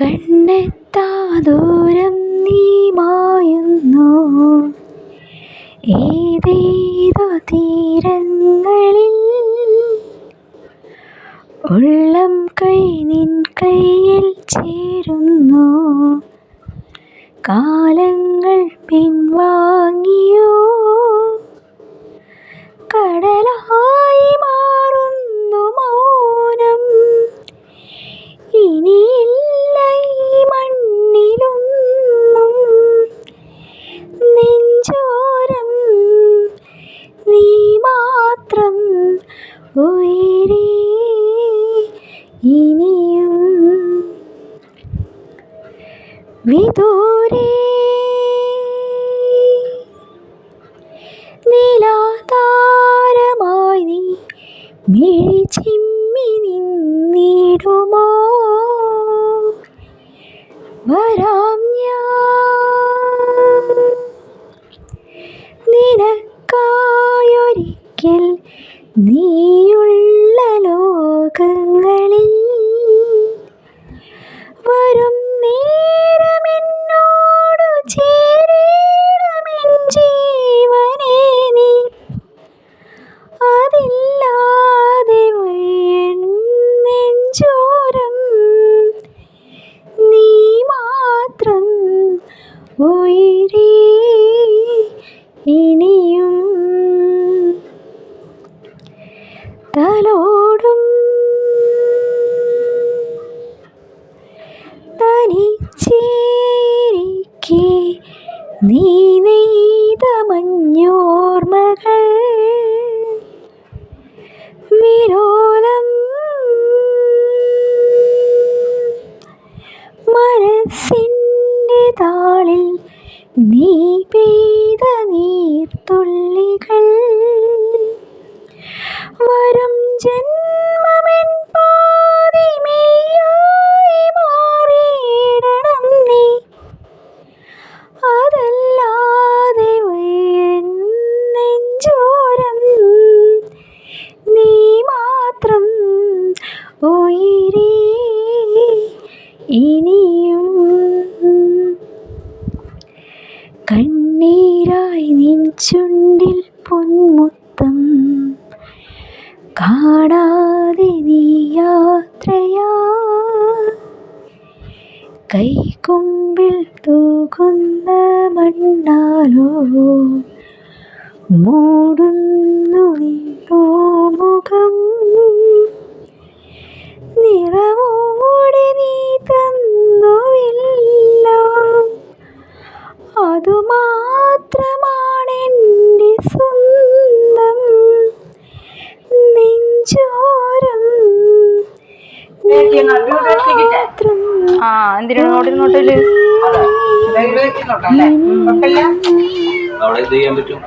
കണ്ണെത്താ ദൂരം നീ മായുന്നു ഏതേതോ തീരങ്ങളിൽ ഉള്ളം കൈ നിൻ കയ്യിൽ ചേരുന്നു. കാലങ്ങൾ പിൻവാങ്ങിയോ ഉയരേ ഇനിയും വിദൂരേ. നീ മിഴിച്ചിമ്മി നിന്നിടുമോ? വരാം നീയുള്ള നീ നെയ്ത മഞ്ഞോർമ്മകൾ വിലോലം മനസ്സിന്റെ താളിൽ നീ പെയ്ത നീർത്തുള്ളികൾ മാത്രം ഇനിയും കണ്ണീരായി നിൻ ചുണ്ടിൽ പൊന്മുത്തം കാണാതെ നീ യാത്രയാ. കൈകൊമ്പിൽ തൂകുന്ന മണ്ണാലോ മൂടുന്നു നിന്നോ മുഖം അതുമാത്രമാണെന്റെ സ്വന്തം നെഞ്ചോരം നീ ആ എന്തിനാ നോട്ട് നോട്ടിൽ അതെ. ഡെയിലി വെക്കുന്നുണ്ടല്ലേ? കുഴപ്പമില്ല? അവിടെ എന്ത് ചെയ്യാൻ പറ്റും